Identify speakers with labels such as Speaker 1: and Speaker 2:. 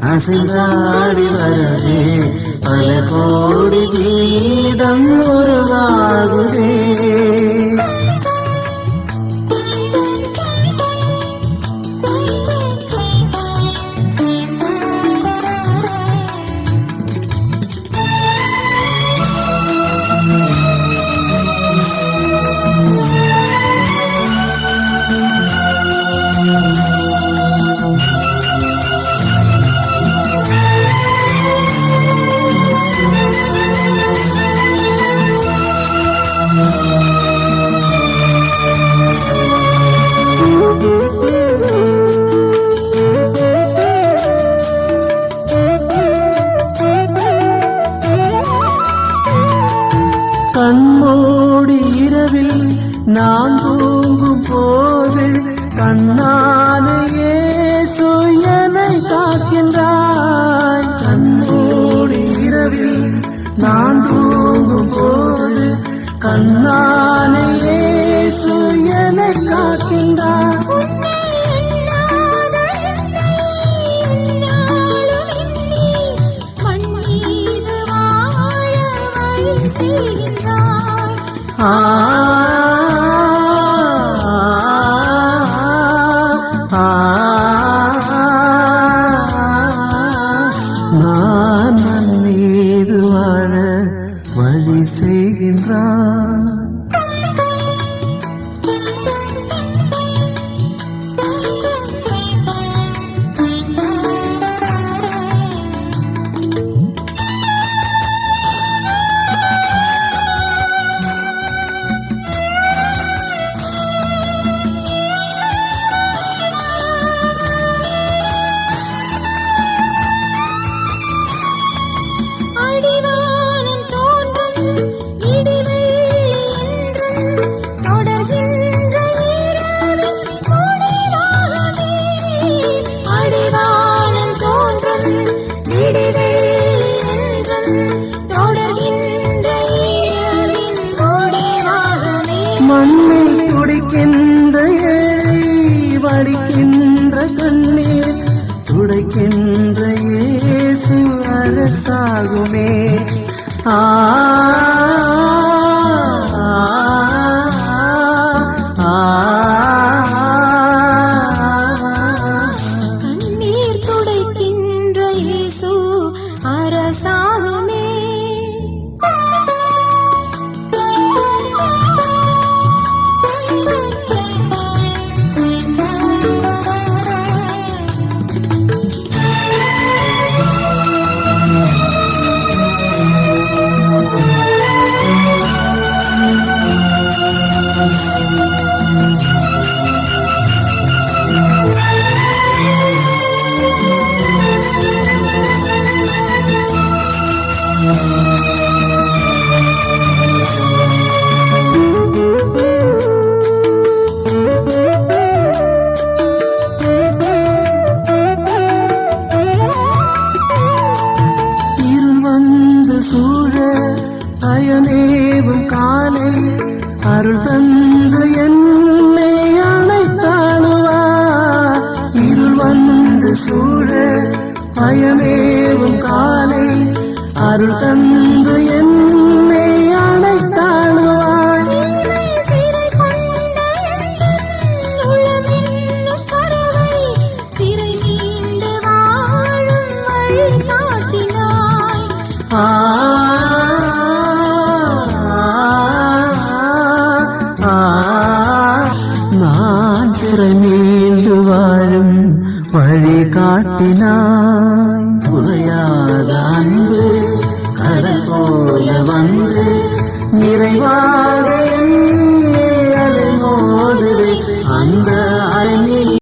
Speaker 1: அசைந்தாடி வரவே பல கோடி கீதம் உருவாகுதே. நான் தூங்கும் போது கண்ணானையே சுயனை காக்கின்றாய். கண்மூடி இரவில் நான் தூங்கும் போது கண்ணானையே சுயனை காக்கின்றாய். ஆ மண் மீது வாழ வழி செய்கின்றான்.
Speaker 2: இடிவெள்ளி என்றும்
Speaker 1: ஏழை வடிக்கின்ற கண்ணீர் துடைக்கின்ற இயேசு அரசாகுமே. ஆ,
Speaker 2: அரசாகுமே
Speaker 1: அருள் தந்து என்னை அழைத்தாடுவார் இருள் வந்து சூழ பயமேவும் காலை. அருள் தந்து என்னை அழைத்தாடுவார் ஆ நான் சிறை மீண்டு வாழும் வழி காட்டினாய். புதையாத அன்பு கடல் போல வந்து நிறைவாக